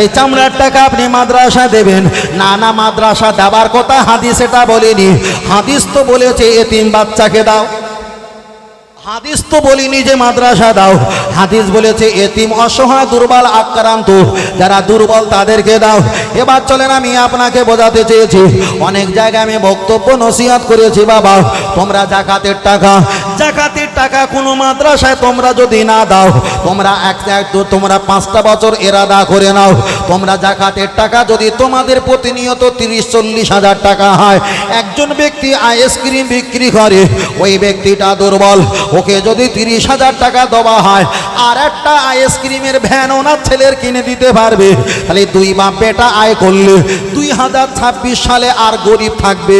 তাই চামড়ার টাকা আপনি মাদ্রাসা দেবেন। না না মাদ্রাসা দেবার কথা হাদিস এটা বলিনি। হাদিস তো বলেছে এ তিন বাচ্চাকে দাও। হাদিস তো বলিনি যে মাদ্রাসা দাও। হাদিস বলেছে, এতিম, অসহায়, দুর্বল, আক্রান্ত, যারা দুর্বল তাদেরকে দাও। এবার চলেন আমি আপনাকে বোঝাতে চেয়েছি। অনেক জায়গায় আমি বক্তব্য নসিহত করেছি, বাবা। তোমরা জাকাতের টাকা। জাকাতের টাকা কোনো মাদ্রাসায় তোমরা যদি না দাও, তোমরা এক তোমরা পাঁচটা বছর এরাদা করে নাও। তোমরা জাকাতের টাকা যদি তোমাদের প্রতিনিয়ত তিরিশ, চল্লিশ হাজার টাকা হয়, একজন ব্যক্তি আইসক্রিম বিক্রি করে, ওই ব্যক্তিটা দুর্বল। ওকে যদি তিরিশ হাজার টাকা দেওয়া হয়, আর একটা আইসক্রিমের ভ্যান ওনার ছেলের কিনে দিতে পারবে। তাহলে দুই বাপ বেটা আয় করলে দুই হাজার ছাব্বিশ সালে আর গরিব থাকবে।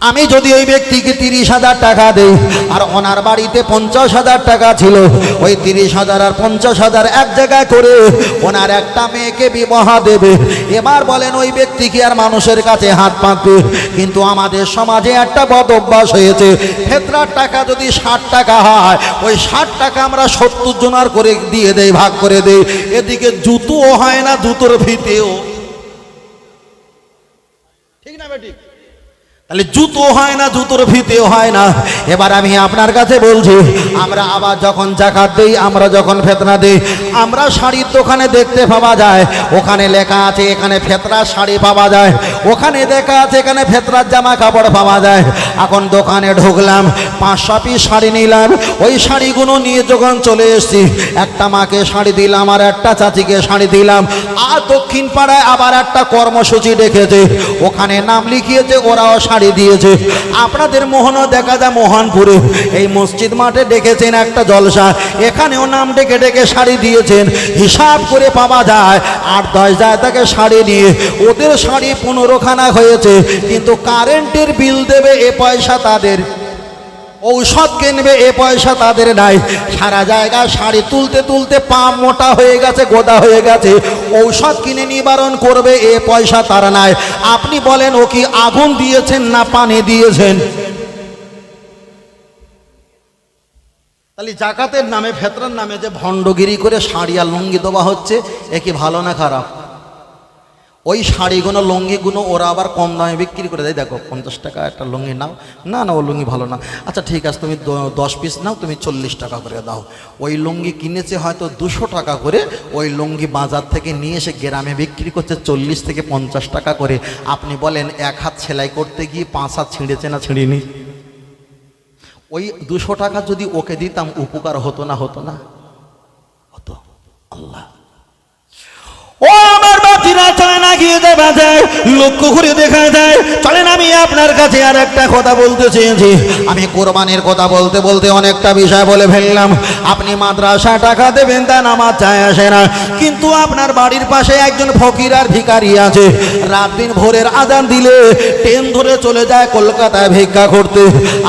আমি যদি ওই ব্যক্তিকে তিরিশ হাজার টাকা দেই, আর ওনার বাড়িতে পঞ্চাশ হাজার টাকা ছিল, ওই তিরিশ হাজার আর পঞ্চাশ হাজার এক জায়গায় করে ওনার একটা মেয়েকে বিবাহ দেবে। এবার বলেন ওই ব্যক্তি কি আর মানুষের কাছে হাত পাতবে কিন্তু আমাদের সমাজে একটা বদ অভ্যাস হয়েছে। ফেতরার টাকা যদি ষাট টাকা হয়, ওই ষাট টাকা আমরা সত্তর জনার করে দিয়ে দেই, ভাগ করে দেই। এদিকে জুতোও হয় না, জুতোর ফিতেও ঠিক না বেটি? তাহলে জুতো হয় না, জুতোর ফিতেও হয় না। এবার আমি আপনার কাছে বলছি, আমরা আবার যখন জাকাত দেই, আমরা যখন ফেতনা দেই, আমরা শাড়ির দোকানে দেখতে পাওয়া যায়, ওখানে লেখা আছে, এখানে ফেতরার শাড়ি পাওয়া যায়, ওখানে দেখা আছে, এখানে ফেতরার জামা কাপড় পাওয়া যায়। এখন দোকানে ঢুকলাম পাঁচশো পিস শাড়ি নিলাম, ওই শাড়িগুলো নিয়ে যখন চলে এসেছি, একটা মাকে শাড়ি দিলাম, আর একটা চাচিকে শাড়ি দিলাম, আর দক্ষিণ পাড়ায় আবার একটা কর্মসূচি ডেকেছে, ওখানে নাম লিখিয়েছে, ওরাও শাড়ি দিয়েছে। আপনাদের মোহনও দেখা যায় মোহনপুরে। এই মসজিদ মাঠে ডেকেছেন একটা জলসা। এখানেও নাম ডেকে ডেকে শাড়ি দিয়েছেন। হিসাব করে পাওয়া যায় আর দশ যায় তাকে শাড়ি নিয়ে। ওদের শাড়ি পনেরোখানা হয়েছে, কিন্তু কারেন্টের বিল দেবে এ পয়সা তাদের। ঔষধ কিনবে এ পয়সা তাদের নাই। সারা জায়গায় শাড়ি তুলতে তুলতে পা মোটা হয়ে গেছে, গোদা হয়ে গেছে। ঔষধ কিনে নিবারণ করবে, এ পয়সা তারা নাই। আপনি বলেন, ও কি আগুন দিয়েছেন না পানি দিয়েছেন? তাহলে জাকাতের নামে, ফেতরার নামে যে ভণ্ডগিরি করে শাড়ি আর লুঙ্গি দেওয়া হচ্ছে, এ কি ভালো না খারাপ? ওই শাড়িগুলো, লুঙ্গিগুলো ওরা আবার কম দামে বিক্রি করে দেয়। দেখো, পঞ্চাশ টাকা একটা লুঙ্গি নাও। না না, ও লুঙ্গি ভালো না। আচ্ছা ঠিক আছে, তুমি দশ পিস নাও, তুমি চল্লিশ টাকা করে দাও। ওই লুঙ্গি কিনেছে হয়তো দুশো টাকা করে, ওই লুঙ্গি বাজার থেকে নিয়ে এসে গ্রামে বিক্রি করছে চল্লিশ থেকে পঞ্চাশ টাকা করে। আপনি বলেন, এক হাত সেলাই করতে গিয়ে পাঁচ হাত ছিঁড়েছে না ছিঁড়িনি? ওই দুশো টাকা যদি ওকে দিতাম, উপকার হতো না হতো না? হতো। আল্লাহ। ও আমার চলে না গিয়ে দেবা যায় লক্ষ্য করে দেখা যায় চলেন, আমি আপনার কাছে আর একটা কথা বলতে চেয়েছি। আমি কোরবানির কথা বলতে বলতে অনেকটা বিষয় বলে ফেললাম। আপনি মাদ্রাসা টাকা দেবেন, তা আমার চায় আসে না। কিন্তু আপনার বাড়ির পাশে একজন ফকির আর ভিকারি আছে। রাত দিন ভোরের আজান দিলে ট্রেন ধরে চলে যায় কলকাতায় ভিক্ষা করতে।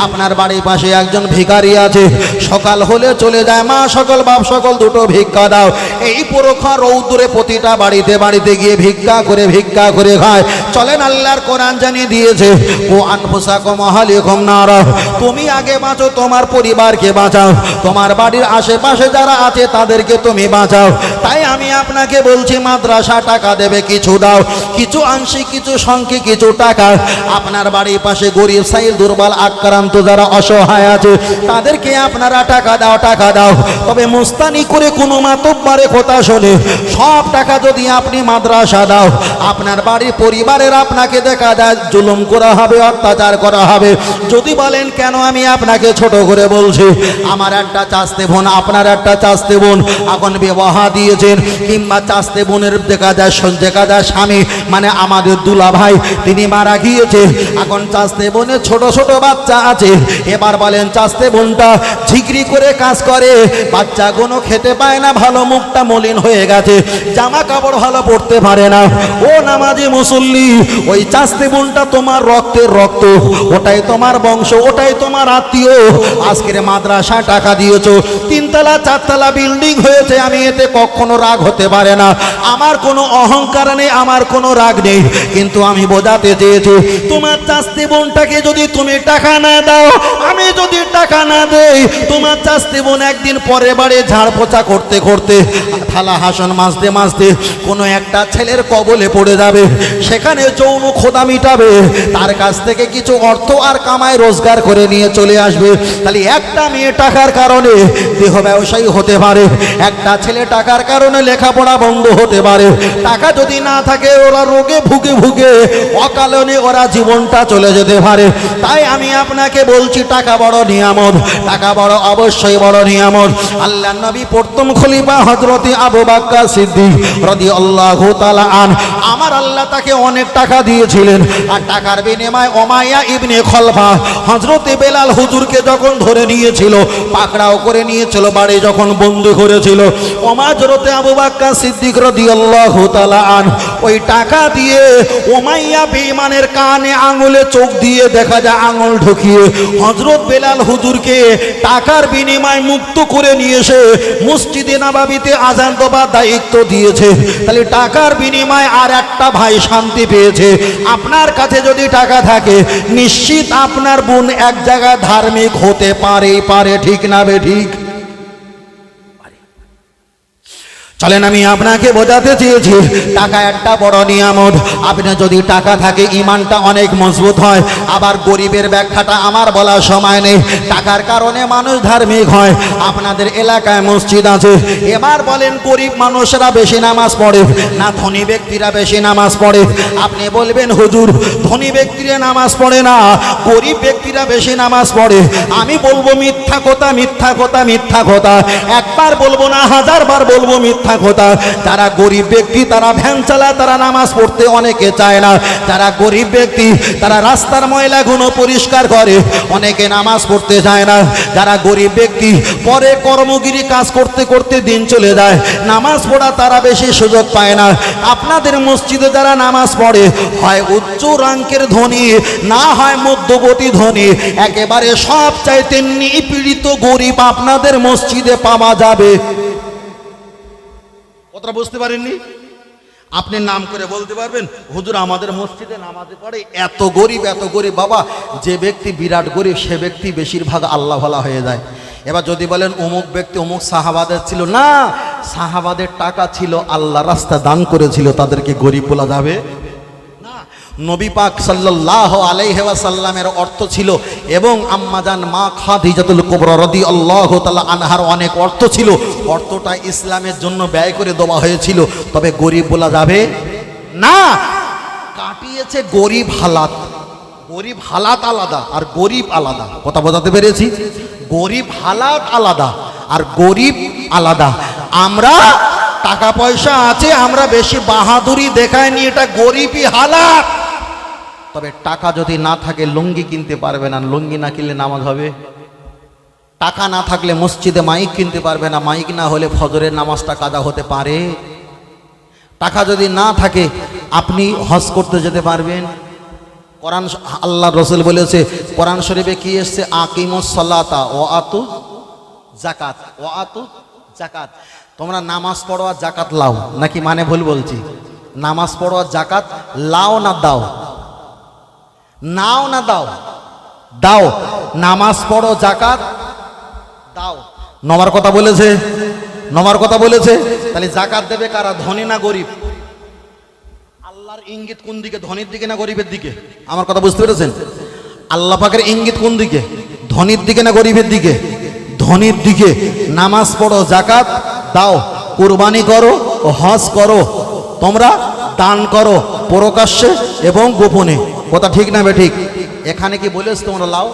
আপনার বাড়ির পাশে একজন ভিকারি আছে। সকাল হলে চলে যায়, মা, সকল বাপ, সকল দুটো ভিক্ষা দাও। এই পরোক্ষা রৌদ্রে প্রতিটা বাড়িতে বাড়িতে গিয়ে ভিক্ষা করে ভিক্ষা করে খায়। চলেন আল্লাহর কোরআন জানিয়ে দিয়েছে ও আনফুসাক মহালিকম নারা। তুমি আগে বাঁচো, তোমার পরিবারকে বাঁচাও। তোমার বাড়ির আশেপাশে যারা আছে, তাদেরকে তুমি বাঁচাও। তাই আমি আপনাকে বলছি, মাদ্রাসা টাকা দেবে, কিছু দাও। কিছু আংশিক, কিছু সংখ্যে, কিছু টাকা। আপনার বাড়ির পাশে গরিব সাইল দুর্বল, আক্রান্ত যারা অসহায় আছে, তাদেরকে আপনারা টাকা দাও টাকা দাও। তবে মুস্তানি করে কোনো মাতব্বারে কথা শোনে। সব টাকা যদি আপনি মাদ্রাসা দাও, আপনার বাড়ির পরিবারের আপনাকে দেখা যায় জুলুম করা হবে, অত্যাচার করা হবে। যদি বলেন, কেন আমি আপনাকে ছোট করে বলছি? আমার একটা চাস্তে বোন, আপনার একটা চাস্তে বোন। এখন বিবাহ দিয়েছেন, কিংবা চাস্তে বোনের দেখা যায় দেখা যায় স্বামী মানে আমাদের দুলা ভাই, তিনি মারা গিয়েছে। এখন চাস্তে বোনের ছোট ছোট বাচ্চা আছে। এবার বলেন চাস্তে বোনটা ঝিকরি করে কাজ করে বাচ্চা কোনো খেতে পায় না, ভালো মুখটা মলিন হয়ে গেছে। জামা ভালো পরতে পারে না। ও নামাজি মুসল্লি, ওই চাস্তে বোনটা তোমার রক্তের রক্ত, ওটাই তোমার বংশ, ওটাই তোমার আত্মীয়। আজকের মাদ্রাসা টাকা দিয়েছ, তিনতলা, চারতলা বিল্ডিং হয়েছে, আমি এতে কখনো রাগ হতে পারে না। আমার কোনো অহংকার নেই, আমার কোনো রাগ নেই, কিন্তু আমি বোঝাতে চেয়েছি, তোমার চাস্তি বোনটাকে যদি তুমি টাকা না দাও, আমি যদি টাকা না দেই, তোমার চাস্তে বোন একদিন পরে বাড়ি ঝাড় পোছা করতে করতে, থালা হাসন মাজতে মাজতে কোনো একটা ছেলের কবলে পড়ে যাবে, সেখানে যৌন খোদা মিটাবে, তার কাছ থেকে কিছু অর্থ আর কামায় রোজগার করে নিয়ে চলে আসবে। তাহলে একটা মেয়ে টাকার কারণে দেহ ব্যবসায়ী হতে পারে, একটা ছেলে টাকার কারণে লেখাপড়া বন্ধ হতে পারে। টাকা যদি না থাকে, ওরা রোগে ভুগে ভুগে, অকালনে ওরা জীবনটা চলে যেতে পারে। তাই আমি আপনাকে বলছি, টাকা বড় নিয়ামত, টাকা বড় অবশ্যই বড় নিয়ামত। আল্লাহ নবী প্রথম খলিফা হজরতে আবু বাক্কা সিদ্দিক রদি আল্লাহ আন আমার আল্লাহ তাকে অনেক টাকা দিয়েছিলেন। আর টাকার বিনিময়ে ওমাইয়া ইবনে খলফা হজরতে বেলাল হুজুরকে যখন ধরে নিয়েছিল, পাকড়াও করে নিয়েছিল, বাড়ি যখন বন্দি করেছিল ওমাজরতে আবু বাক্কা সিদ্দিক রদি আল্লাহ আন ওই টাকা দিয়ে ওমাইয়া বেঈমানের কানে আঙুলে চোখ দিয়ে দেখা যায় আঙুল ঢুকিয়ে হজরত বেলাল হুজুরকে টাকার বিনিময় মুক্ত করে নিয়ে এসে মসজিদে নাবাবিতে আজান দেবার দায়িত্ব দিয়েছে। তাহলে টাকার বিনিময়ে আর একটা ভাই শান্তি পেয়েছে। আপনার কাছে যদি টাকা থাকে, নিশ্চিত আপনার বোন এক জায়গায় ধার্মিক হতে পারে পারে, ঠিক না বে ঠিক? চলেন, আমি আপনাকে বোঝাতে চেয়েছি, টাকা একটা বড় নিয়ামত। আপনি যদি টাকা থাকে, ইমানটা অনেক মজবুত হয়। আবার গরিবের ব্যাখ্যাটা আমার বলার সময় নেই। টাকার কারণে মানুষ ধার্মিক হয়। আপনাদের এলাকায় মসজিদ আছে। এবার বলেন, গরিব মানুষরা বেশি নামাজ পড়ে, না ধনী ব্যক্তিরা বেশি নামাজ পড়ে? আপনি বলবেন, হুজুর, ধনী ব্যক্তিরা নামাজ পড়ে না, গরিব ব্যক্তিরা বেশি নামাজ পড়ে। আমি বলব, মিথ্যা কথা মিথ্যা কথা মিথ্যা কথা। একবার বলব না, হাজারবার বলব, মিথ্যা কথা। যারা গরিব ব্যক্তি, তারা ভ্যান চালায়, তারা নামাজ পড়তে অনেকে চায় না। যারা গরিব ব্যক্তি, তারা রাস্তার ময়লাগুলো পরিষ্কার করে, অনেকে নামাজ পড়তে চায় না। যারা গরিব ব্যক্তি, পরে কর্মগিরি কাজ করতে করতে দিন চলে যায়। নামাজ পড়া তারা বেশি সুযোগ পায় না। আপনাদের মসজিদে যারা নামাজ পড়ে, হয় উচ্চ রাঙ্কের ধনী, না হয় মধ্যবর্তী ধনী, একেবারে সব চাইতে নিপীড়িত গরিব আপনাদের মসজিদে পাওয়া যাবে। কথা বুঝতে পারেননি? আপনি নাম করে বলতে পারবেন, হুজুর, আমাদের মসজিদে নামাজে পড়ে এত গরিব এত গরিব বাবা, যে ব্যক্তি বিরাট গরিব, সে ব্যক্তি বেশিরভাগ আল্লাহ ভালা হয়ে যায়। এবার যদি বলেন, অমুক ব্যক্তি, অমুক সাহাবাদের ছিল। না, সাহাবাদের টাকা ছিল, আল্লাহ রাস্তা দান করেছিল, তাদেরকে গরিব বলা যাবে। নবী পাক সাল্লাল্লাহু আলাইহি ওয়াসাল্লামের অর্থ ছিল এবং আম্মাজান মা খাদিজাতুল কুবরা আল্লাহ তাআলা আনহার অনেক অর্থ ছিল। অর্থটা ইসলামের জন্য ব্যয় করে দেওয়া হয়েছিল। তবে গরিব বলা যাবে না। কাটিয়েছে গরিব হালাত। গরিব হালাত আলাদা আর গরিব আলাদা। কথা বোঝাতে পেরেছি? গরিব হালাত আলাদা আর গরিব আলাদা। আমরা টাকা পয়সা আছে, আমরা বেশি বাহাদুরি দেখায়নি, এটা গরিবই হালাত। তবে টাকা যদি না থাকে, লুঙ্গি কিনতে পারবে না। লুঙ্গি না কিনলে নামাজ হবে? টাকা না থাকলে মসজিদে মাইক কিনতে পারবে না। মাইক না হলে ফজরের নামাজটা কাদা হতে পারে? টাকা যদি না থাকে, আপনি হজ করতে যেতে পারবেন? কোরআন আল্লাহ রসুল বলেছে, কোরআন শরীফে কি এসছে? সলাতা ও আতু জাকাত ও আতু জাকাত তোমরা নামাজ পড়ো আর জাকাত লাও। নাকি মানে ভুল বলছি? নামাজ পড়ো আর জাকাত লাও না দাও? নাও না দাও। দাও। নামাজ পড়ো জাকাত দাও। নমার কথা বলেছে? নমার কথা বলেছে? তাহলে জাকাত দেবে কারা? ধনী না গরিব? আল্লাহর ইঙ্গিত কোন দিকে? ধনীর দিকে না গরিবের দিকে? আমার কথা বুঝতে পেরেছেন? আল্লাহ পাকের ইঙ্গিত কোন দিকে? ধনীর দিকে না গরিবের দিকে? ধনীর দিকে। নামাজ পড়ো জাকাত দাও। কুরবানি করো হজ করো। তোমরা দান করো প্রকাশ্যে এবং গোপনে। কথা ঠিক না ঠিক? এখানে কি বলেছ তোমরা লাও?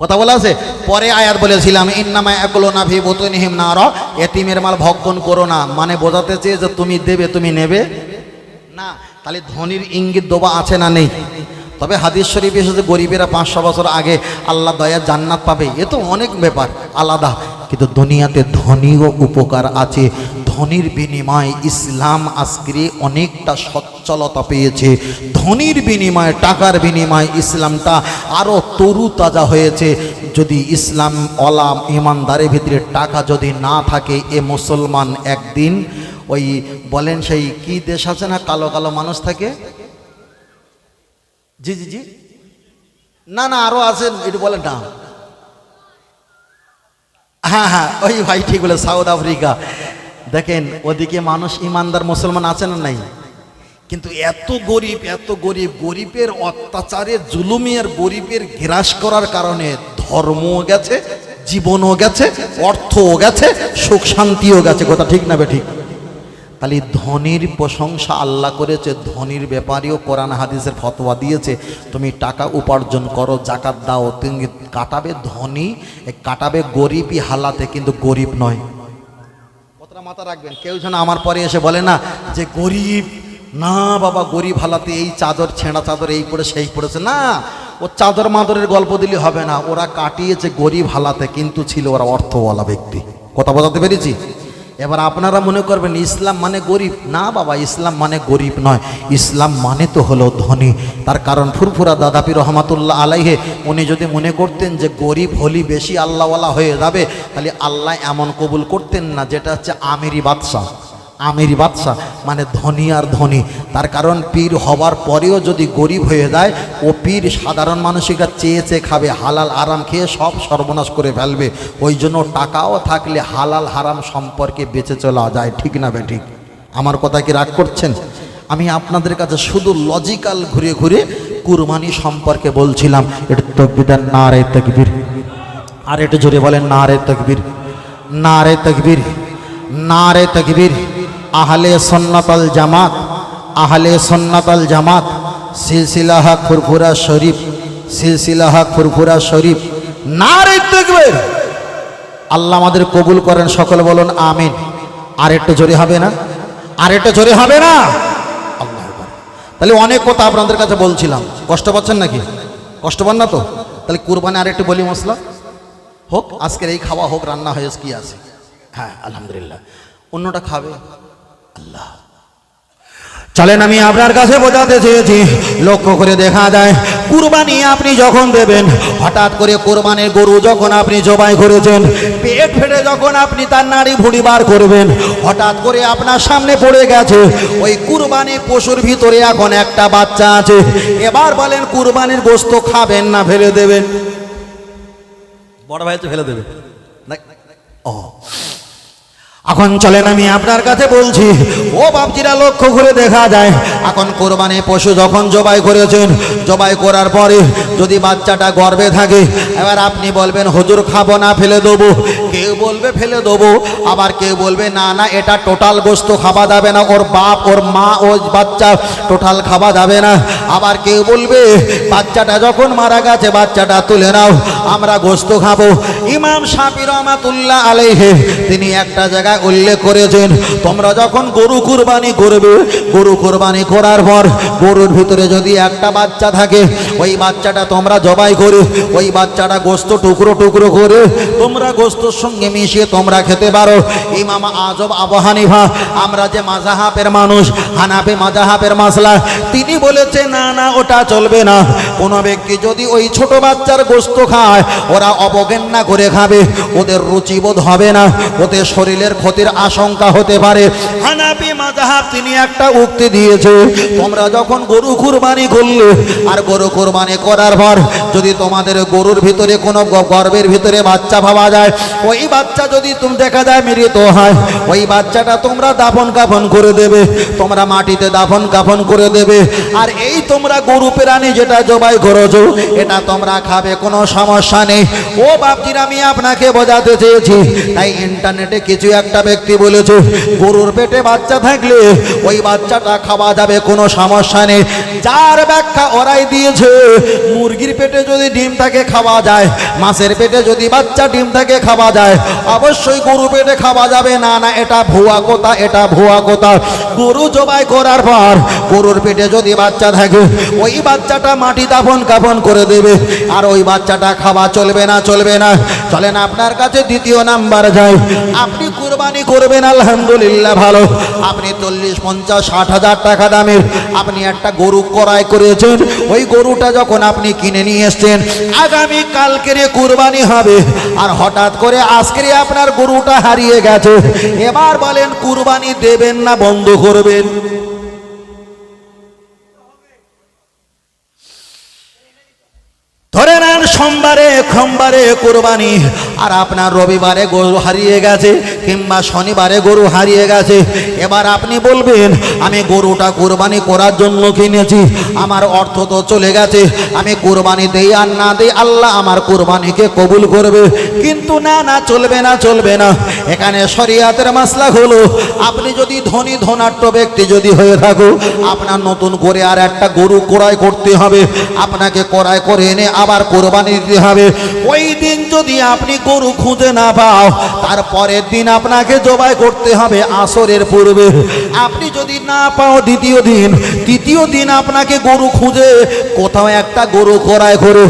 কথা বলা আছে? পরে আয়াত বলেছিলাম, ইন্নামা একলো না ভি বতনিহিম না র এতিমের মাল ভক্ষণ করো না মানে বোঝাতে চেয়ে যে তুমি দেবে, তুমি নেবে? না, তাহলে ধনির ইঙ্গিত দোবা আছে না নেই? তবে হাদিস শরীফ এসেছে, গরিবেরা পাঁচশো বছর আগে আল্লাহ দয়া জান্নাত পাবে। এ তো অনেক ব্যাপার, আলাদা। কিন্তু দুনিয়াতে ধনীও উপকার আছে। ধনির বিনিময়ে ইসলাম আজকে অনেকটা সচ্ছলতা পেয়েছে। ধনির বিনিময়ে, টাকার বিনিময়ে ইসলামটা আরও তরু তাজা হয়েছে। যদি ইসলাম অলাম ইমানদারের ভিতরে টাকা যদি না থাকে, এ মুসলমান একদিন ওই বলেন সেই কি দেশ আছে না, কালো কালো মানুষ থাকে? জি জি জি। না না, আরও আছে, একটু বলেন না। হ্যাঁ হ্যাঁ ওই ভাই ঠিক বলে, সাউথ আফ্রিকা। দেখেন, ওদিকে মানুষ ইমানদার মুসলমান আছে না নাই? কিন্তু এত গরিব এত গরিব, গরিবের অত্যাচারে, জুলুমি আর গরিবের গ্রাস করার কারণে ধর্মও গেছে, জীবনও গেছে, অর্থও গেছে, সুখ শান্তিও গেছে, কথা ঠিক না ঠিক? তাহলে ধনির প্রশংসা আল্লাহ করেছে, ধনির ব্যাপারেও কোরআন হাদিসের ফতোয়া দিয়েছে, তুমি টাকা উপার্জন করো, জাকাত দাও, তুমি কাটাবে ধনী, কাটাবে গরিবই হালাতে, কিন্তু গরিব নয়। মাথা রাখবেন। কেউ যেন আমার পরে এসে বলে না যে, গরিব, না বাবা, গরিব হালাতে এই চাদর, ছেঁড়া চাদর, এই পড়ে সেই পড়েছে না, ও চাদর মাদরের গল্প দিলে হবে না। ওরা কাটিয়েছে গরিব হালাতে, কিন্তু ছিল ওরা অর্থওয়ালা ব্যক্তি। কথা বোঝাতে পেরেছি? এবার আপনারা মনে করবেন, ইসলাম মানে গরিব। না বাবা, ইসলাম মানে গরিব নয়। ইসলাম মানে তো হলো ধনী। তার কারণ ফুরফুরা দাদাপি রহমাতুল্লাহ আলাইহে, উনি যদি মনে করতেন যে গরিব হলি বেশি আল্লাহওয়ালা হয়ে যাবে, তাহলে আল্লাহ এমন কবুল করতেন না, যেটা হচ্ছে আমিরি বাদশাহ। আমেরি বাদশাহ মানে ধনী আর ধনী। তার কারণ পীর হবার পরেও যদি গরিব হয়ে যায়, ও পীর সাধারণ মানুষেরা চেয়ে চেয়ে খাবে, হালাল আরাম খেয়ে সব সর্বনাশ করে ফেলবে। ওই জন্য টাকাও থাকলে হালাল হারাম সম্পর্কে বেঁচে চলা যায়, ঠিক না ঠিক? আমার কথা কি রাগ করছেন? আমি আপনাদের কাছে শুধু লজিক্যাল ঘুরে ঘুরে কুরবানি সম্পর্কে বলছিলাম। এটা তকবিদার না রে তকবির। আর একটু জোরে বলেন না রে তকবির। না রে তকবির। না রে তকবির। আহলে সন্নাতাল জামাত, আহলে সন্নাতাল জামাত, সিলসিলাহা ফুরফুরা শরীফ, সিলসিলাহা ফুরফুরা শরীফ না রে তকবির আল্লাহ আমাদের কবুল করেন, সকল বলুন আমিন। আর একটু জোরে হবে না? আর একটু জোরে হবে না। তাহলে অনেক কথা আপনাদের কাছে বলছিলাম। কষ্ট পাচ্ছেন নাকি? কষ্ট পান না তো? তাহলে কুরবানি আর একটু বলি মশলা। হোক, আজকের এই খাওয়া হোক, রান্না হয়েছে কি আছে? হ্যাঁ আলহামদুলিল্লাহ। অন্যটা খাবে। আল্লাহ। চলেন আমি আপনার কাছে বোঝাতে চেয়েছি লক্ষ্য করে দেখা যায় কুরবানি আপনি যখন দেবেন হঠাৎ করে কোরবানির গরু যখন আপনি জবাই করেছেন পেট ফেটে যখন আপনি তার নাড়ি ভুড়ি বার করবেন হঠাৎ করে আপনার সামনে পড়ে গেছে ওই কুরবানি পশুর ভিতরে এখন একটা বাচ্চা আছে। এবার বলেন কুরবানির গোস্ত খাবেন না ফেলে দেবেন? বড় ভাই তো ফেলে দেবে। না ও। এখন চলেন আমি আপনার কাছে বলছি, ও বাপজিরা, লক্ষ্য করে দেখা যায়, এখন কোরবানি পশু যখন জবাই করেছেন, জবাই করার পরে যদি বাচ্চাটা গর্বে থাকে, এবার আপনি বলবেন, হুজুর, খাব না, ফেলে দেবো। কেউ বলবে ফেলে দেবো। আবার কেউ বলবে, না না, এটা টোটাল গোস্ত খাওয়া যাবে না। ওর বাপ, ওর মা, ও বাচ্চা টোটাল খাওয়া যাবে না। আবার কেউ বলবে, বাচ্চাটা যখন মারা গেছে, বাচ্চাটা তুলে নাও, আমরা গোস্ত খাব। ইমাম শাফি রহমাতুল্লাহ আলাইহে, তিনি একটা জায়গায় উল্লেখ করেছেন, তোমরা যখন গরু কুরবানি করবে, গরু কুরবানি করার পর গরুর ভিতরে যদি একটা বাচ্চা থাকে, ওই বাচ্চাটা তোমরা জবাই করে, ওই বাচ্চাটা গোস্ত টুকরো টুকরো করে, তোমরা গোস্তর সঙ্গে মিশিয়ে তোমরা খেতে পারো। ইমাম আজব আবু হানিফা, আমরা যে মাজাহাবের মানুষ, হানাফি মাজাহাবের মাসলা, তিনি বলেছে, না না, ওটা চলবে না। কোনো ব্যক্তি যদি ওই ছোট বাচ্চার গোস্ত খায়, ওরা অবজ্ঞা করে খাবে, ওদের রুচিবোধ হবে না, ওদের শরীরের ক্ষতির আশঙ্কা হতে পারে। হানাফি মাজাহাব তিনি একটা উক্তি দিয়েছে, তোমরা যখন গরু কুরবানি করলে, আর গরু কুরবানি করার পর যদি তোমাদের গরুর ভিতরে কোনো গ- গর্ভের ভিতরে বাচ্চা পাওয়া যায়, ওই বাচ্চা যদি তুমি দেখা যায় মৃত হয়, ওই বাচ্চাটা তোমরা দাফন কাফন করে দেবে, তোমরা মাটিতে দাফন কাফন করে দেবে। আর এই তোমরা গরু প্রাণী যেটা জবাই করেছ, এটা তোমরা খাবে, কোনো সমস্যা নেই। ও বাপজির, আমি আপনাকে বোঝাতে চেয়েছি, তাই ইন্টারনেটে কিছু একটা ব্যক্তি বলেছে, গরুর পেটে বাচ্চা থাকলে ওই বাচ্চাটা খাওয়া যাবে, কোনো সমস্যা নেই। যার ব্যাখ্যা ওরাই দিয়েছে, মুরগির পেটে যদি ডিম থাকে খাওয়া যায়, মাছের পেটে যদি বাচ্চা ডিম থাকে খাওয়া যায় অবশ্যই গরু পেটে খাওয়া যাবে। না না, এটা ভুয়া কথা, এটা ভুয়া কথা। গরু জবাই করার পর গরুর পেটে যদি বাচ্চা থাকে, ওই বাচ্চাটা মাটি দাফন কাফন করে দেবে। আর ওই বাচ্চাটা খাওয়া চলবে না চলবে না। চলেন আপনার কাছে দ্বিতীয় নাম্বার যায় আপনি কুরবানি কুরবানি, আলহামদুলিল্লাহ, ভালো। আপনি চল্লিশ, পঞ্চাশ, ষাট হাজার টাকা দামের আপনি একটা গরু ক্রয় করেছেন। ওই গরুটা যখন আপনি কিনে নিয়ে এসছেন আগামী কালকের কুরবানি হবে। আর হঠাৎ করে আজকের আপনার গরুটা হারিয়ে গেছে। এবার বলেন কুরবানি দেবেন না বন্ধ করবেন। সোমবারে সোমবারে কোরবানি। আর আপনার রবিবারে গরু হারিয়ে গেছে, কিংবা শনিবারে গরু হারিয়ে গেছে। এবার আপনি বলবেন, আমি গরুটা কোরবানি করার জন্য কিনেছি, আমার অর্থ তো চলে গেছে, আমি কোরবানি দেই আর না দেই আল্লাহ আমার কোরবানিকে কবুল করবে। কিন্তু না না, চলবে না চলবে না। এখানে শরিয়াতের মাসলা হলো, আপনি যদি ধনী ধনাট্য ব্যক্তি যদি হয়ে থাকো, আপনার নতুন করে আর একটা গরু ক্রয় করতে হবে। আপনাকে ক্রয় করে এনে আবার কোরবানি দিতে হবে। ওই দিন যদি আপনি গরু খুঁজে না পাও তারপরের দিন আপনাকে জবাই করতে হবে আসরের পূর্বে। আপনি যদি না পাও দ্বিতীয় দিন, তৃতীয় দিন আপনাকে গরু খুঁজে, কোথাও একটা গরু ক্রয় করে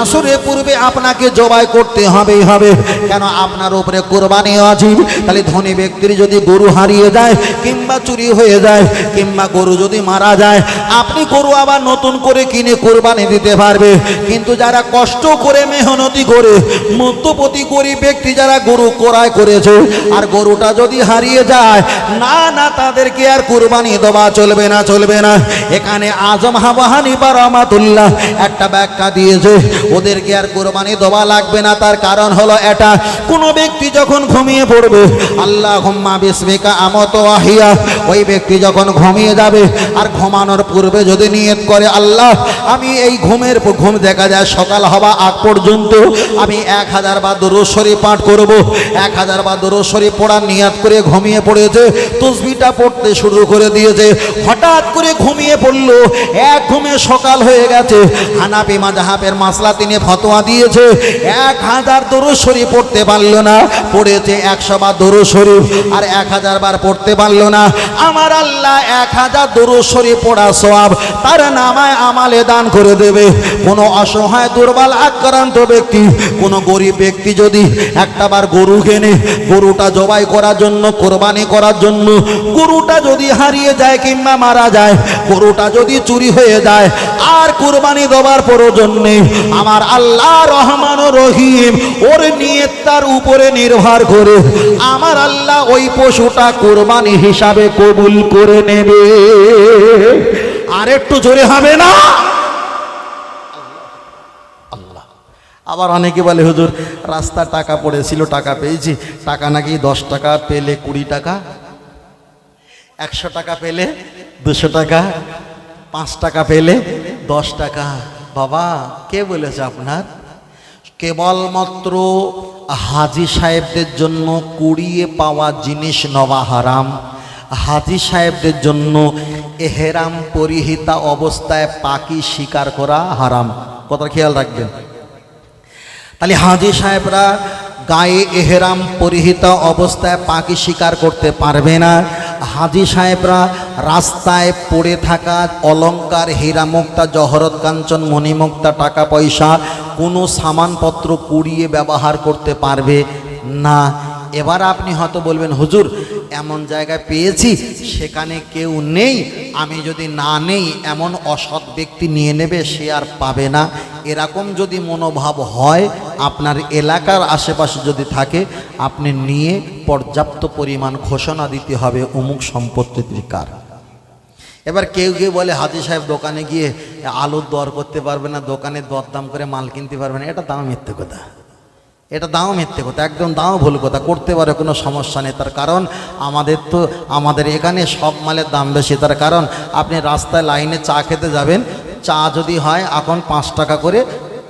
আসরের পূর্বে আপনাকে জবাই করতে হবেই হবে। কেন আপনার উপরে কোরবানি আছে তাহলে ধনী ব্যক্তির যদি গরু হারিয়ে যায় কিংবা চুরি হয়ে যায় কিংবা গরু যদি মারা যায়, আপনি গরু আবার নতুন করে কিনে কোরবানি দিতে পারবে। কিন্তু যারা কষ্ট করে মেহনতি করে, মধ্যপতি গরিব ব্যক্তি যারা গরু ক্রয় করেছে, আর গরুটা যদি হারিয়ে যায়, না না, তাদেরকে আর কোরবানি দেওয়া চলবে না চলবে না। এখানে আজম হাবাহানি বা রহমাতুল্লাহ একটা ব্যাখ্যা দিয়েছে, ওদেরকে আর কোরবানি দেওয়া লাগবে না, তার কারণ হলো এটা, কোনো ব্যক্তি যখন ঘুমিয়ে পড়বে আল্লাহ হুম্মা বিস্মিকা আমত আহিয়া ওই ব্যক্তি যখন ঘুমিয়ে যাবে, আর ঘুমানোর পূর্বে যদি নিয়ত করে, আল্লাহ, আমি এই ঘুমের ঘুম দেখা যায়, সকাল হওয়া আগ পর্যন্ত আমি এক হাজার বা দরশ্বরী পাঠ করব। এক হাজার বা দরশ্বরী পড়ার নিয়াত করে ঘুমিয়ে পড়েছে তসবিটা পড়তে শুরু করে দিয়েছে। হঠাৎ করে ঘুমিয়ে পড়ল, এক ঘুমে সকাল হয়ে গেছে। হানাপি মাজাহাবের মাসলা তিনি ফতোয়া দিয়েছে, এক হাজার দরশ্বরী পড়তে পারল না, পড়েছে একশো বার দরশ্বরী আর এক হাজার বার পড়তে পারল না। আমার আল্লাহ এক হাজার দরশ্বরী পড়া সব তার নামায় আমালে দান করে দেবে। কোনো অসহায় দুর্বল আক্রান্ত ব্যক্তি, কোনো গরিব ব্যক্তি যদি একটা বার গরু কেনে, গরুটা জবাই করার জন্য, কোরবানি করার জন্য, গরুটা যদি হারিয়ে যায় কিংবা মারা যায়, গরুটা যদি চুরি হয়ে যায়, আর কোরবানি দেওয়ার প্রয়োজন নেই। আমার আল্লাহ রহমান রহিম, ওর নিয়ত তার উপরে নির্ভর করে। আমার আল্লাহ ওই পশুটা কোরবানি হিসাবে কবুল করে নেবে। আর একটু জোরে হবে না আল্লাহ আবার অনেকে বলে, হুজুর রাস্তা টাকা পড়েছিল, টাকা পেয়েছি। টাকা নাকি দশ টাকা পেলে কুড়ি টাকা? একশো টাকা পেলে দুশো টাকা? পাঁচ টাকা পেলে দশ টাকা? বাবা, কে বলেছে আপনার? কেবলমাত্র হাজি সাহেবদের জন্য কুড়িয়ে পাওয়া জিনিস নেওয়া হারাম। হাজি সাহেবদের জন্য এহেরাম পরিহিতা অবস্থায় পাখি শিকার করা হারাম। কথা খেয়াল রাখবেন। তাহলে হাজি সাহেবরা গায়ে এহেরাম পরিহিত অবস্থায় পাখি শিকার করতে পারবে না। হাজি সাহেবরা রাস্তায় পড়ে থাকা অলংকার হীরামুক্তা, জহরত কাঞ্চন, মণিমুক্তা, টাকা পয়সা, কোনো সামানপত্র কুড়িয়ে ব্যবহার করতে পারবে না। এবার আপনি হয়তো বলবেন, হুজুর, এমন জায়গায় পেয়েছি, সেখানে কেউ নেই আমি যদি না নেই, এমন অসৎ ব্যক্তি নিয়ে নেবে, সে আর পাবে না। এরকম যদি মনোভাব হয়, আপনার এলাকার আশেপাশে যদি থাকে, আপনি নিয়ে পর্যাপ্ত পরিমাণ ঘোষণা দিতে হবে অমুক সম্পত্তির কার। এবার কেউ কেউ বলে, হাজি সাহেব দোকানে গিয়ে আলুর দর করতে পারবে না, দোকানে দরদাম করে মাল কিনতে পারবে না, এটা তাও মিথ্যে কথা। এটা দাও মিথ্যে কথা, একদম দাও ভুল কথা, করতে পারে, কোনো সমস্যা নেই। তার কারণ আমাদের তো, আমাদের এখানে সব মালের দাম বেশি। তার কারণ আপনি রাস্তায় লাইনে চা খেতে যাবেন, চা যদি হয় এখন পাঁচ টাকা করে,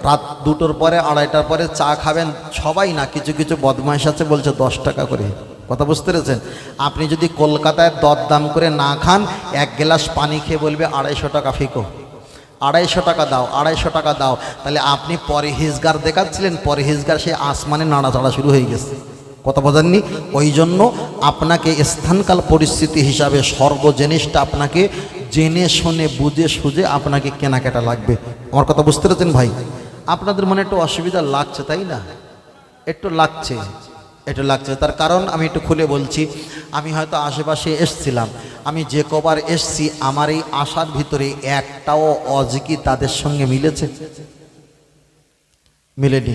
রাত দুটোর পরে, আড়াইটার পরে চা খাবেন সবাই না, কিছু কিছু বদমাইশ আছে বলছে দশ টাকা করে। কথা বুঝতে পেরেছেন? আপনি যদি কলকাতায় দরদাম করে না খান, এক গ্লাস পানি খেয়ে বলবে আড়াইশো টাকা ফিকো। আড়াইশো টাকা দাও, আড়াইশো টাকা দাও। তাহলে আপনি পরহেজগার দেখাচ্ছিলেন, পরহেজগার সে আসমানে নাড়াচাড়া শুরু হয়ে গেছে। কথা বোঝেননি? ওই জন্য আপনাকে স্থানকাল পরিস্থিতি হিসাবে সর্ব জিনিসটা আপনাকে জেনে শুনে, বুঝে সুঝে আপনাকে কেনাকাটা লাগবে। আমার কথা বুঝতে পেরেছেন ভাই? আপনাদের মনে একটু অসুবিধা লাগছে, তাই না? একটু লাগছে। একটু লাগছে। তার কারণ আমি একটু খুলে বলছি, আমি হয়তো আশেপাশে এসছিলাম। আমি যে কবার এসছি, আমার এই আশার ভিতরে একটাও অজিকি তাদের সঙ্গে মিলেছে। মিলেনি।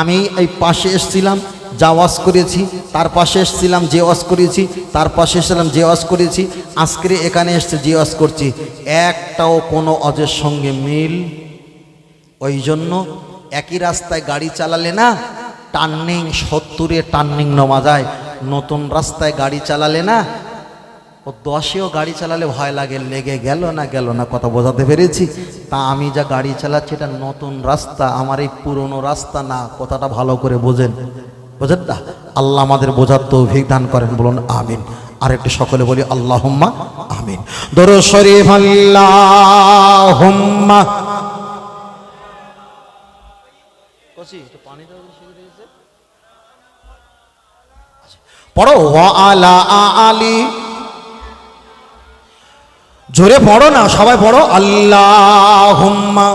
আমি এই পাশে এসছিলাম, যা ওয়াজ করেছি, তার পাশে এসছিলাম, যে ওয়াজ করেছি, তার পাশে এসেছিলাম, যে ওয়াজ করেছি, আজকের এখানে এসছে, যে ওয়াজ করছি। একটাও কোনো অজের সঙ্গে মিল, ওই জন্য একই রাস্তায় গাড়ি চালালে না টার্নিং সত্তরে টার্নিং নেওয়া যায়। নতুন রাস্তায় গাড়ি চালালে না, ও দশেও গাড়ি চালালে ভয় লাগে, লেগে গেল না গেল না, কথা বোঝাতে পেরেছি? তা আমি যা গাড়ি চালাচ্ছি, এটা নতুন রাস্তা, আমার এই পুরনো রাস্তা না, কথাটা ভালো করে বোঝেন। বোঝেন না? আল্লাহ আমাদের বোঝার তৌফিক দান করেন, বলুন আমিন। আর একটু সকলে বলি আল্লাহ আমিন। দর শরীফ আল্লাহ পড়ো আলা আলি। জোরে পড়ো না, সবাই পড়ো আল্লাহ হুম্মা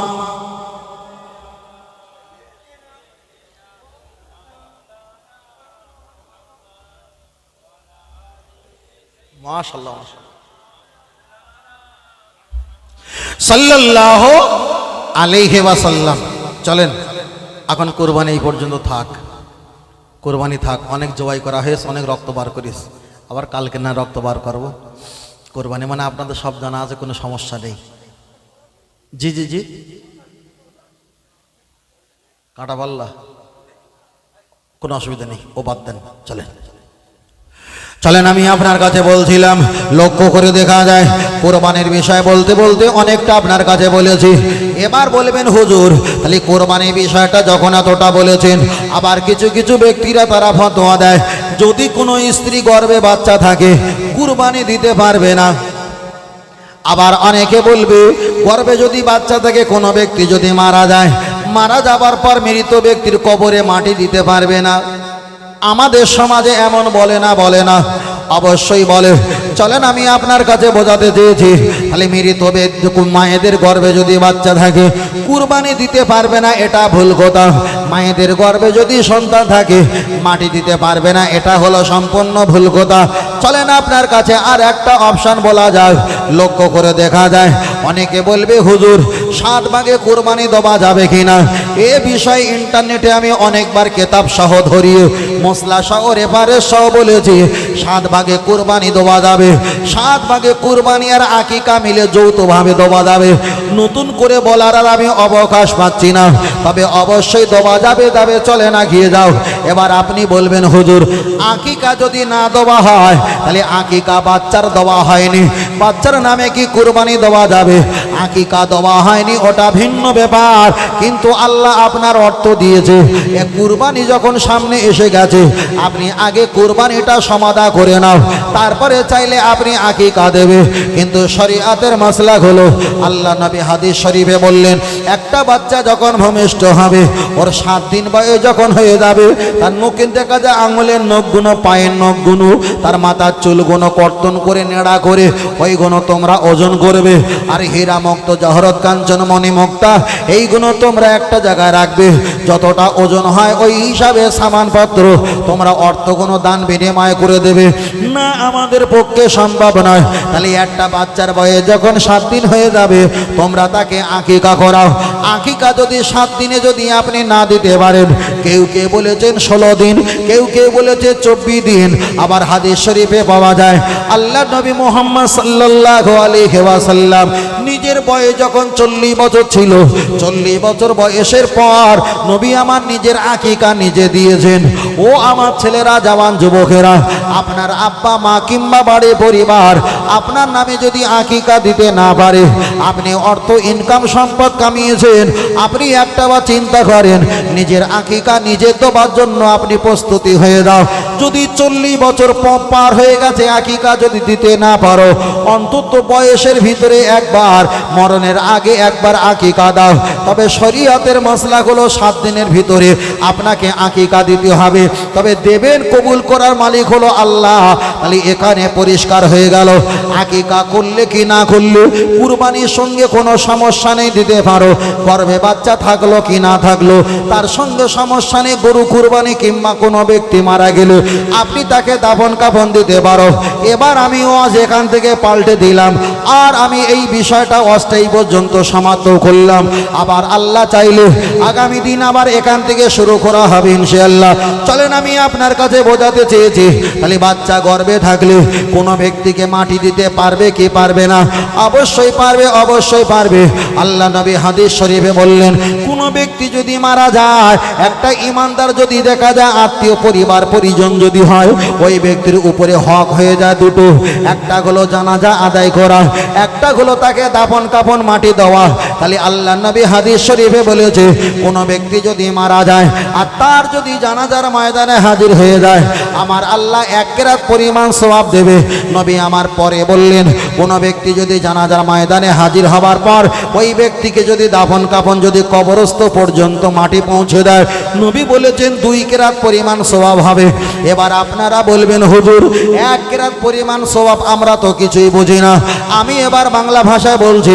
সাল্লাল্লাহ আলাইহি ওয়াসাল্লাম। চলেন, এখন কোরবানি এই পর্যন্ত থাক। কোরবানি থাক, অনেক জবাই করা হয়েছে, অনেক রক্ত বার করিস। আবার কালকে না রক্ত বার করব। কোরবানি মানে আপনাদের সব জানা আছে, কোনো সমস্যা নেই। জি জি জি। কাটা পাল্লা কোনো অসুবিধা নেই, ও বাদ দেন, চলেন। চলেন, আমি আপনার কাছে বলছিলাম, লক্ষ্য করে দেখা যায়, কোরবানির বিষয় বলতে বলতে অনেকটা আপনার কাছে বলেছি। এবার বলবেন, হুজুর, তাহলে কোরবানির বিষয়টা যখন এতটা বলেছেন, আবার কিছু কিছু ব্যক্তিরা তারা ফতোয়া দেয়, যদি কোনো স্ত্রী গর্ভে বাচ্চা থাকে, কুরবানি দিতে পারবে না। আবার অনেকে বলবে গর্বে যদি বাচ্চা থাকে, কোনো ব্যক্তি যদি মারা যায়, মারা যাবার পর মৃত ব্যক্তির কবরে মাটি দিতে পারবে না। আমাদের সমাজে এমন বলে না বলে না। অবশ্যই বলে। চলেন, আমি আপনার কাছে বোঝাতে চেয়েছি। খালি মৃত হবে মায়েদের গর্ভে যদি বাচ্চা থাকে, কুরবানি দিতে পারবে না, এটা ভুল কথা। মায়েদের গর্ভে যদি সন্তান থাকে, মাটি দিতে পারবে না, এটা হলো সম্পূর্ণ ভুল কথা। চলেন আপনার কাছে আর একটা অপশান বলা যায়, লক্ষ্য করে দেখা যায়। অনেকে বলবে, হুজুর সাত ভাগে কোরবানি দেওয়া যাবে কিনা? এ বিষয়ে ইন্টারনেটে আমি অনেকবার কেতাব সহ ধরিয়ে মশলা সহ রেফারেন্স সহ বলেছি সাত ভাগে কোরবানি দেওয়া যাবে। সাত ভাগে কোরবানি আর আকিকা মিলে যৌথভাবে দেওয়া যাবে। নতুন করে বলার আর আমি অবকাশ পাচ্ছি না। তবে অবশ্যই দেওয়া যাবে দাবে চলে না, গিয়ে যাও। এবার আপনি বলবেন, হুজুর, আঁকিকা যদি না দেওয়া হয়, তাহলে আঁকিকা বাচ্চার দেওয়া হয়নি। বাচ্চার নামে কি কুরবানি দেওয়া যাবে? আকিকা দেওয়া হয়নি, ওটা ভিন্ন ব্যাপার। কিন্তু আল্লাহ আপনার অর্থ দিয়েছে কুরবানি যখন সামনে এসে গেছে, আপনি আগে কুরবানিটা সমাধা করে নাও, তারপরে চাইলে আপনি আকিকা দেবে। কিন্তু শরিয়াতের মাসলা হলো, আল্লাহ নবী হাদিস শরীফে বললেন, একটা বাচ্চা যখন ভূমিষ্ঠ হবে, ওর সাত দিন বয়স যখন হয়ে যাবে, তার মুখে দেখা যায় আঙুলের নখগুলো পায়ের নখগুলো তার মাথার চুলগুলো কর্তন করে, নেড়া করে ওইগুলো তোমরা ওজন করবে। আর হীরা মুক্ত, জহরত কাঞ্চন মণিমুক্তা এইগুলো তোমরা একটা জায়গায় রাখবে। যতটা ওজন হয় ওই হিসাবে সামানপত্র, তোমরা অর্থ কোনো দান বিনিময় করে দেবে। না, আমাদের পক্ষে সম্ভব নয়। তাহলে একটা বাচ্চার বয়স যখন সাত দিন হয়ে যাবে, তোমরা তাকে আঁকিকা করাও। আঁকিকা যদি সাত দিনে যদি আপনি না দিতে পারেন, কেউ কেউ বলেছেন ষোলো দিন, কেউ কেউ বলেছে চব্বিশ দিন, আবার হাদিস শরীফে পাওয়া যায়, আল্লাহ নবী মোহাম্মদ সাল্লাহ আলী সাল্লাম নিজের বয়স যখন চল্লিশ বছর ছিল, চল্লিশ বছর বয়সের পর নবী আমার নিজের আকিকা নিজে দিয়েছেন। ও আমার ছেলেরা, জওয়ান যুবকেরা, আপনার আব্বা, মা কিংবা বাড়ি পরিবার, আপনার নামে যদি আকিকা দিতে না পারে, আপনি অর্থ ইনকাম সম্পদ কামিয়েছেন, আপনি একটা বা চিন্তা করেন, নিজের আকিকা নিজে দেওয়ার জন্য আপনি প্রস্তুতি হয়ে যাও। যদি চল্লিশ বছর পার হয়ে গেছে, আকিকা যদি দিতে না পারো, অন্তত বয়সের ভিতরে একবার মরণের আগে একবার আকিকা দাও তবে শরীয়তের মশলাগুলো সাত দিনের ভিতরে আপনাকে আকিকা দিতে হবে। তবে দেবেন কবুল করার মালিক হলো আল্লাহ। তাহলে এখানে পরিষ্কার হয়ে গেল। আকিকা করলে কি না করলে, কুরবানির সঙ্গে কোনো সমস্যা নেই দিতে পারো। গর্ভে বাচ্চা থাকল কি না থাকল, তার সঙ্গে সমস্যা নেই, গরু কুরবানি কিংবা কোনো ব্যক্তি মারা গেলে আপনি তাকে দাফন কাফন দিতে পারো। এবার আমি আজ এখান থেকে পাল্টে দিলাম। আর আমি এই বিষয়টা অস্থায়ী পর্যন্ত সমাপ্ত করলাম। আবার আল্লাহ চাইলে আগামী দিন আবার এখান থেকে শুরু করা হবে ইনশাআল্লাহ। চলেন আমি আপনার কাছে বোঝাতে চেয়েছি তাহলে বাচ্চা গর্বে থাকলে কোনো ব্যক্তিকে মাটি দিতে পারবে কি পারবে না? অবশ্যই পারবে অবশ্যই পারবে। আল্লাহ নবী হাদিস শরীফে বললেন, কোনো ব্যক্তি যদি মারা যায়, একটা ইমানদার যদি দেখা যায়, আত্মীয় পরিবার, পরিজন যদি হয়, ওই ব্যক্তির উপরে হক হয়ে যায় দুটো। একটা হলো জানাজা আদায় করা, একটা হলো তাকে দাফন কাফন মাটি দেওয়া। তাহলে আল্লাহ নবী হাদিস শরীফে বলেছে, কোনো ব্যক্তি যদি মারা যায় আর তার যদি জানাজার ময়দানে হাজির হয়ে যায়, আমার আল্লাহ এক কেরাত পরিমাণ স্বভাব দেবে। নবী আমার পরে বললেন, কোনো ব্যক্তি যদি জানাজার ময়দানে হাজির হবার পর ওই ব্যক্তিকে যদি দাফন কাফন যদি কবরস্থ পর্যন্ত মাটি পৌঁছে দেয়, নবী বলেছেন দুই কেরাত পরিমাণ স্বভাব হবে। এবার আপনারা বলবেন, হুজুর, এক কেরাত পরিমাণ স্বভাব আমরা তো কিছুই বুঝি না। আমি এবার বাংলা ভাষায় বলছি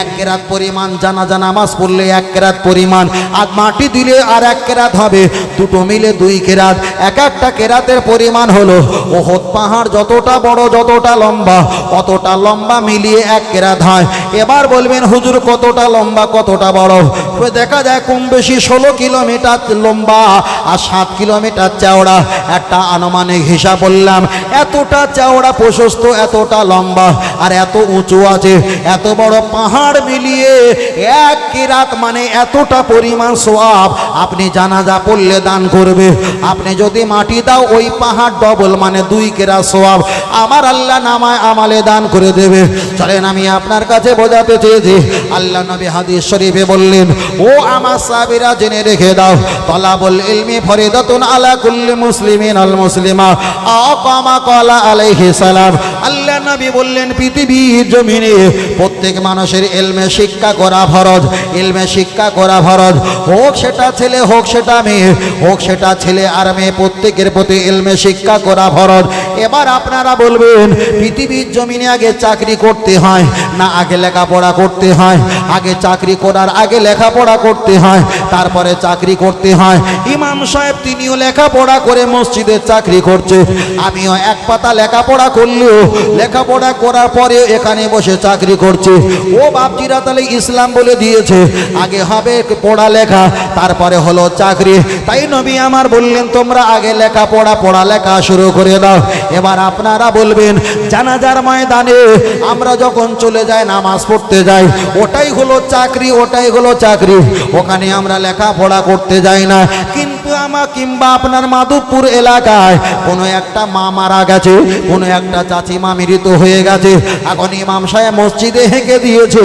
এক কেরাত পরিমাণ, জানাজা, নামাজ পড়লে এক কেরাত পরিমাণ। আর মাটি দিলে আর এক কেরাত হবে। দুটো মিলে দুই কেরাত। এক একটা কেরাতের পরিমাণ হলো ওহদ পাহাড় যতটা বড়, যতটা লম্বা, অতটা লম্বা মিলিয়ে এক কেরাত হয়। এবার বলবেন, হুজুর, কতটা লম্বা, কতটা বড়? দেখা যায়, কম বেশি ষোলো কিলোমিটার লম্বা আর সাত কিলোমিটার চওড়া। একটা আনুমানিক হিসাব বললাম, এতটা চওড়া প্রশস্ত, এতটা লম্বা, আর এত উঁচু আছে, এত বড় পাহাড় মিলিয়ে এক কিরাত মানে এতটা পরিমাণ সোয়াব। আপনি জানাজা পড়লে দান করবে। আপনি যদি মাটি দাও, ওই পাহাড় ডবল মানে দুই কেরা সোয়াব। আমার আল্লাহ নামায় আমালে দান করে দেবে। চলেন আমি আপনার কাছে বোঝাতে চেয়েছি। আল্লাহ নবী হাদিস শরীফে বললেন, ও আমার সাবিরা জেনে রেখে দাও, তলাবুল ইলমি ফরিদাতুন আলা কুল্লি মুসলিমিন আল মুসলিমা, আকামা কলা আলাইহি সালাম। আল্লাহ নবী বললেন, পৃথিবীর জমিনে প্রত্যেক মানুষের এলমে শিক্ষা করা ফরজ, এলমে শিক্ষা করা ফরজ। হোক সেটা ছেলে, হোক সেটা মেয়ে, হোক সেটা ছেলে আর মেয়ে, প্রত্যেকের প্রতি এলমে শিক্ষা করা ফরজ। এবার আপনারা বলবেন, পৃথিবীর জমিনে আগে চাকরি করতে হয়, না আগে লেখাপড়া করতে হয়? আগে চাকরি করার আগে লেখাপড়া করতে হয়, তারপরে চাকরি করতে হয়। ইমাম সাহেব তিনিও লেখাপড়া করে মসজিদের চাকরি করছে। আমিও এক পাতা লেখাপড়া করলেও, লেখাপড়া করার পরে এখানে বসে চাকরি করছে। ও বাপজিরা তাহলে ইসলাম বলে দিয়েছে। আগে হবে পড়ালেখা তারপরে হলো চাকরি। তাই নবী আমার বললেন, তোমরা আগে লেখাপড়া পড়ালেখা শুরু করে দাও। এবার আপনারা বলবেন, জানাজার ময়দানে আমরা যখন চলে যাই, নামাজ পড়তে যাই, ওটাই হলো চাকরি, ওটাই হলো চাকরি। ওখানে আমরা লেখাপড়া করতে যাই না। কিন্তু আমার কিংবা আপনার মাধবপুর এলাকায় কোনো একটা মা মারা গেছে, কোনো একটা চাচিমা মৃত হয়ে গেছে। এখন ইমাম সাহেব মসজিদে হেঁকে দিয়েছে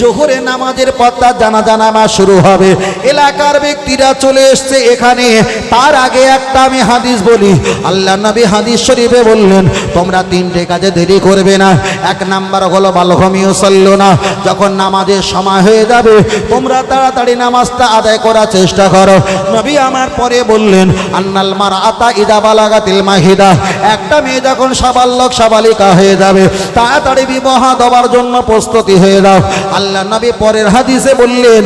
জোহরে নামাজের পত্তা জানাজা নামাজ শুরু হবে। এলাকার ব্যক্তিরা চলে এসছে এখানে। তার আগে একটা আমি হাদিস বলি। আল্লাহ নবী হাদিস শরীফে বললেন, তোমরা তিনটে কাজে দেরি করবে না। এক নাম্বার হলো বালঘমিও চলল না। যখন নামাজের সময় হয়ে যাবে, তোমরা তাড়াতাড়ি নামাজটা আদায় করার চেষ্টা করো। নবী আমার পরে বললেন, আন্নাল মার আতা ইদা বালাগাতিল মাহিদা। একটা মেয়ে যখন সাবাল্যক সাবালিকা হয়ে যাবে, তাড়াতাড়ি বিবাহ দেওয়ার জন্য প্রস্তুতি হয়ে আল্লাহ নবী পরের হাদিসে বললেন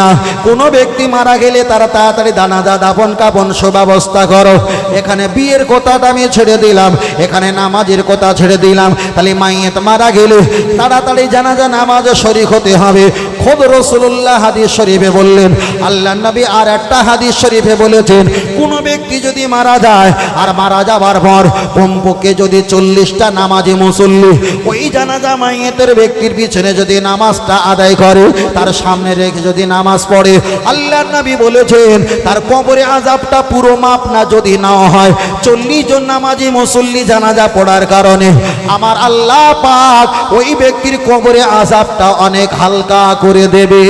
না কোনো ব্যক্তি মারা গেলে তারা তাড়াতাড়ি দানাদা দাপন কাপন করো। এখানে বিয়ের কথাটা আমি ছেড়ে দিলাম, এখানে নামাজের কথা ছেড়ে দিলাম। তাহলে মাইয়েত মারা গেলে তাড়াতাড়ি জানাজা নামাজে শরিক হতে হবে। খোদ রসুল্লাহ হাদিস শরীফে বললেন, আল্লাহ নবী আর একটা হাদিস শরীফে বলেছেন, কোনো ব্যক্তি যদি মারা যায় আর মারা যাবার পর কমপক্ষে যদি চল্লিশটা নামাজে মুসল্লি, ওই জানাজা মাইয়েতের ব্যক্তির পিছনে যদি নামাজটা আদায় করে, তার সামনে রেখে যদি নামাজ পড়ে আল্লাহ নবী বলেছেন, তার কবরে আজাবটা পুরো মাপ না যদি না হয়, চল্লিশ জন নামাজি মুসল্লি জানাজা পড়ার কারণে আমার আল্লাহ পাক ওই ব্যক্তির কবরে আজাবটা অনেক হালকা করে দেবে।